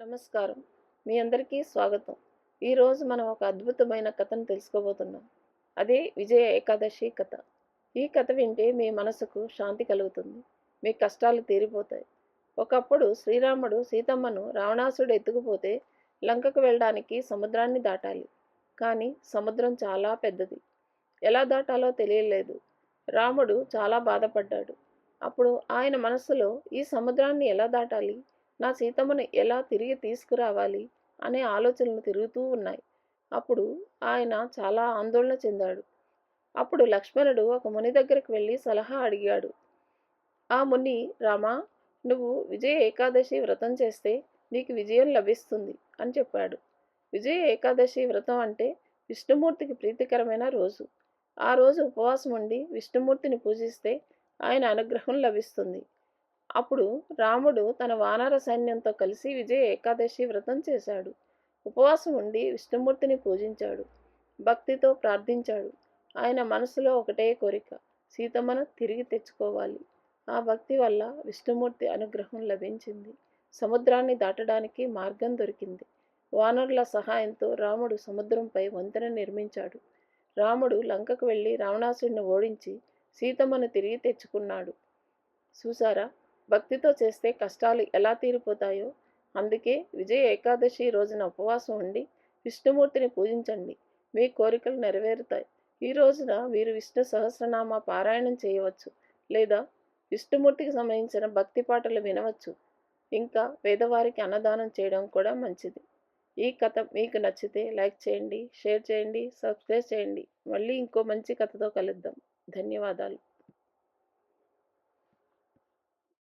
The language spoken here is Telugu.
నమస్కారం. మీ అందరికీ స్వాగతం. ఈరోజు మనం ఒక అద్భుతమైన కథను తెలుసుకోబోతున్నాం. అదే విజయ ఏకాదశి కథ. ఈ కథ వింటే మీ మనసుకు శాంతి కలుగుతుంది. మీ కష్టాలు తీరిపోతాయి. ఒకప్పుడు శ్రీరాముడు సీతమ్మను రావణాసుడు ఎత్తుకుపోతే లంకకు వెళ్ళడానికి సముద్రాన్ని దాటాలి. కానీ సముద్రం చాలా పెద్దది. ఎలా దాటాలో తెలియలేదు. రాముడు చాలా బాధపడ్డాడు. అప్పుడు ఆయన మనస్సులో ఈ సముద్రాన్ని ఎలా దాటాలి? నా సీతమ్మను ఎలా తిరిగి తీసుకురావాలి అనే ఆలోచనలు తిరుగుతూ ఉన్నాయి. అప్పుడు ఆయన చాలా ఆందోళన చెందాడు. అప్పుడు లక్ష్మణుడు ఒక ముని దగ్గరికి వెళ్ళి సలహా అడిగాడు. ఆ ముని రామా నువ్వు విజయ ఏకాదశి వ్రతం చేస్తే నీకు విజయం లభిస్తుంది అని చెప్పాడు. విజయ ఏకాదశి వ్రతం అంటే విష్ణుమూర్తికి ప్రీతికరమైన రోజు. ఆ రోజు ఉపవాసం ఉండి విష్ణుమూర్తిని పూజిస్తే ఆయన అనుగ్రహం లభిస్తుంది. అప్పుడు రాముడు తన వానర సైన్యంతో కలిసి విజయ ఏకాదశి వ్రతం చేశాడు. ఉపవాసం ఉండి విష్ణుమూర్తిని పూజించాడు. భక్తితో ప్రార్థించాడు. ఆయన మనసులో ఒకటే కోరిక సీతమ్మను తిరిగి తెచ్చుకోవాలి. ఆ భక్తి వల్ల విష్ణుమూర్తి అనుగ్రహం లభించింది. సముద్రాన్ని దాటడానికి మార్గం దొరికింది. వానరుల సహాయంతో రాముడు సముద్రంపై వంతెన నిర్మించాడు. రాముడు లంకకు వెళ్ళి రావణాసుడిని ఓడించి సీతమ్మను తిరిగి తెచ్చుకున్నాడు. చూసారా భక్తితో చేస్తే కష్టాలు ఎలా తీరిపోతాయో. అందుకే విజయ ఏకాదశి రోజున ఉపవాసం ఉండి విష్ణుమూర్తిని పూజించండి. మీ కోరికలు నెరవేరుతాయి. ఈ రోజున మీరు విష్ణు సహస్రనామ పారాయణం చేయవచ్చు లేదా విష్ణుమూర్తికి సంబంధించిన భక్తి పాటలు వినవచ్చు. ఇంకా పేదవారికి అన్నదానం చేయడం కూడా మంచిది. ఈ కథ మీకు నచ్చితే లైక్ చేయండి షేర్ చేయండి సబ్స్క్రైబ్ చేయండి. మళ్ళీ ఇంకో మంచి కథతో కలుద్దాం. ధన్యవాదాలు.